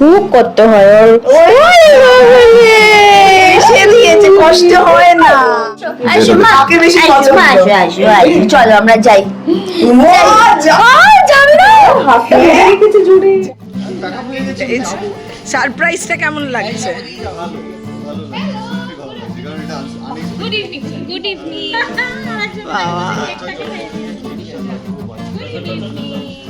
খুব করতে হয় ওর। ওই সে দিয়েছে কষ্ট হয় না। চলো আমরা যাই। জুড়ে সারপ্রাইজটা কেমন লাগছে? গুড ইভিনিং গুড ইভিনিং বাবা। গুড ইভিনিং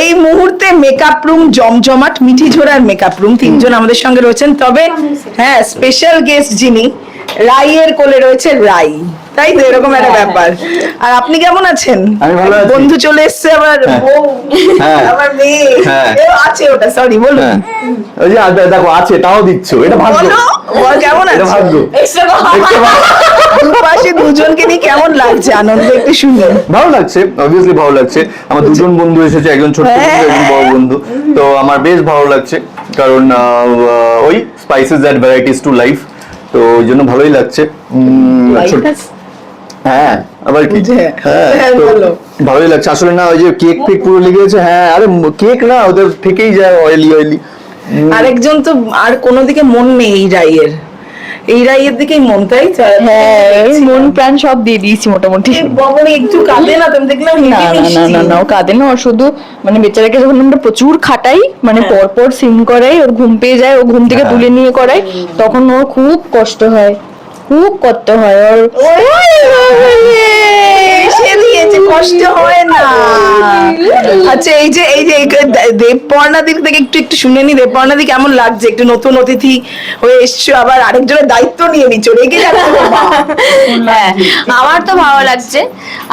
এই মুহূর্তে মেকআপ রুম জমজমাট মিঠি ঝোড়ার মেকআপ রুম তিনজন আমাদের সঙ্গে রয়েছেন। তবে হ্যাঁ স্পেশাল গেস্ট যিনি, রাইয়ের কোলে রয়েছে রাই। তাই তো এরকম একটা ব্যাপার। আর আপনি কেমন আছেন? আমি ভালো আছি। বন্ধু চলে এসেছে আবার বউ হ্যাঁ। আবার মেয়ে। হ্যাঁ। আছে ওটা সরি বলুন। হ্যাঁ। ওই যে দেখো আছে তাও দিচ্ছ। এটা ভাগ্য। কেমন আছে? ভাগ্য। দেখতে দুজনকে নিয়ে কেমন লাগছে? আনন্দ একটু শুনে। ভালো লাগছে অবভিয়াসলি ভালো লাগছে। আমার দুজন বন্ধু এসেছে একজন বন্ধু একজন বড় বন্ধু। তো আমার বেশ ভালো লাগছে কারণ ওই spices that varieties to life তো ওই জন্য ভালোই লাগছে। ছোট- হ্যাঁ আবার কি? হ্যাঁ হ্যাঁ। ভালোই লাগছে। আসলে না ওই যে কেক ফেক পুরো লেগে গেছে হ্যাঁ আরে কেক না ওদের থেকেই যায় অয়েলি অয়েলি আরেকজন তো আর কোনো দিকে মন নেই এই রাইয়ের। এই রাইয়ের দিকেই মন তাই হ্যাঁ মন প্রাণ সব দিয়ে দিয়েছি মোটামুটি। একটু কাঁদে না তুমি দেখলাম না না না না ও কাঁদে না ও শুধু মানে বেচারাকে যখন আমরা প্রচুর খাটাই মানে হ্যাঁ। পর পর সিন করাই ওর ঘুম পেয়ে যায় ও ঘুম থেকে। তুলে নিয়ে করাই তখন ওর খুব কষ্ট হয় খুব করতে হয় ওর ওই বাবারে, কষ্ট হয় না। আচ্ছা এই যে এই যে দেবপর্ণাদির থেকে একটু একটু শুনে নি দেবপর্ণাদি কেমন লাগছে? একটু নতুন অতিথি হয়ে এসছো আবার আরেকজনের দায়িত্ব নিয়ে নিচ্ছ রেগে যাচ্ছে হ্যাঁ আমার তো ভালো লাগছে।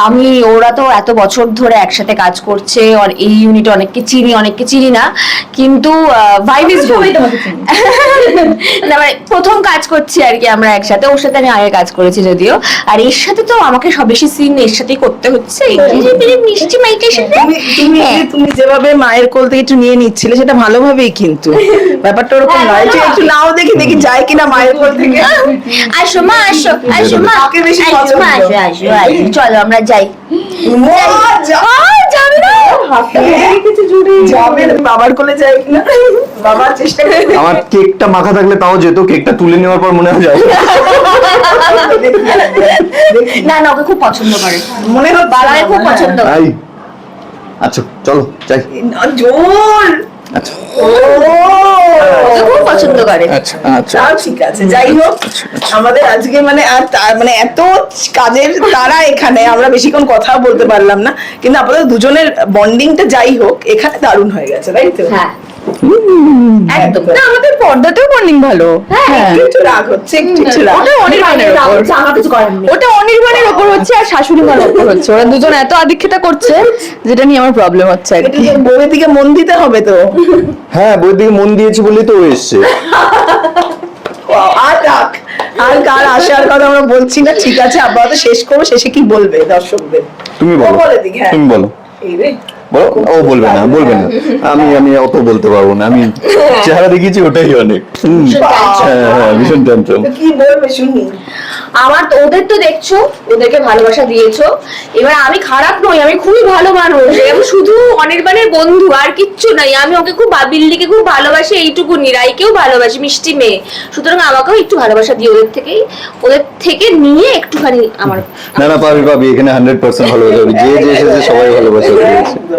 আমি ওরা তো এত বছর ধরে একসাথে কাজ করছে আর এই ইউনিটে অনেককে চিনি অনেককে চিনি না কিন্তু ভাইব ইজ গুড না মানে প্রথম কাজ করছি আর কি আমরা একসাথে ওর সাথে আমি আগে কাজ করেছি যদিও আর এর সাথে তো আমাকে সব বেশি সিন এর সাথেই করতে হচ্ছে। যে মিষ্টি মাইটের সাথে? তুমি তুমি হ্যাঁ। তুমি যেভাবে মায়ের কোল থেকে একটু নিয়ে নিচ্ছিলে সেটা ভালোভাবেই কিন্তু। ব্যাপারটা ওরকম নয় যে একটু নাও দেখি দেখি যায় কিনা মায়ের কোল থেকে। আসো মা আসো আসো মা। কাকে বেশি আসো পছন্দ? আসো চলো আমরা যাই। যাবে না। বাবার কোলে যায় কিনা। বাবার চেষ্টা করে আমার কেকটা মাখা থাকলে তাও যেত কেকটা তুলে নেওয়ার পর মনে হয় যায়। না না ওকে খুব পছন্দ করে। মনে হচ্ছে বাবাকে খুব পছন্দ। করে তাই আচ্ছা চলো যাই। জোর! আচ্ছা। খুব পছন্দ করে। আচ্ছা আচ্ছা। ঠিক আছে। যাই হোক আমাদের আজকে মানে আর মানে এত কাজের তারা এখানে আমরা বেশিক্ষণ কথা বলতে পারলাম না। কিন্তু আপাতত দুজনের বন্ডিংটা যাই হোক এখানে দারুণ হয়ে গেছে তাই তো? হ্যাঁ। একদম। না আমাদের পর্দাতেও বন্ডিং ভালো। হ্যাঁ একটু একটু রাগ হচ্ছে একটু একটু রাগ। ওটা অনির্বাণের ওপর আমার কিছু করার নেই। ওটা অনির্বাণের ওপর হচ্ছে আর শাশুড়ি মার ওপর হচ্ছে। ওরা দুজন এত আদিক্ষেতা করছে যেটা নিয়ে আমার প্রবলেম হচ্ছে আর কি। যে দিকে মন দিতে হবে তো। হ্যাঁ বইয়ের দিকে মন দিয়েছি বলেই তো এসছে। আর রাখ আর কার আসার কথা আমরা বলছি না। ঠিক আছে আপাতত শেষ করব শেষে কি বলবে দর্শকদের? তুমি বলো। বলে দিক হ্যাঁ। তুমি বলো। এই রে। বলো? ও বলবে না বলবে না। আমি আমি অত বলতে পারব না আমি চেহারা দেখিয়েছি ওটাই অনেক। হ্যাঁ হ্যাঁ ভীষণ ট্যান্ট্রাম কি বলবে শুনি। আমার তো ওদের তো দেখছ ওদেরকে ভালোবাসা দিয়েছ। এবার আমি খারাপ নই আমি খুবই ভালো মানুষ। আমি শুধু অনির্বাণের বন্ধু আর কিচ্ছু নাই। আমি ওকে খুব বিল্লিকে খুব ভালোবাসি এইটুকু নিরাইকেও ভালোবাসি মিষ্টি মেয়ে। সুতরাং আমাকেও একটু ভালোবাসা দিই ওদের থেকেই। ওদের থেকে নিয়ে একটুখানি আমার না না পাবি পাবি এখানে হান্ড্রেড পার্সেন্ট ভালোবাসা যে যে এসেছে সবাই ভালোবাসা পেয়েছে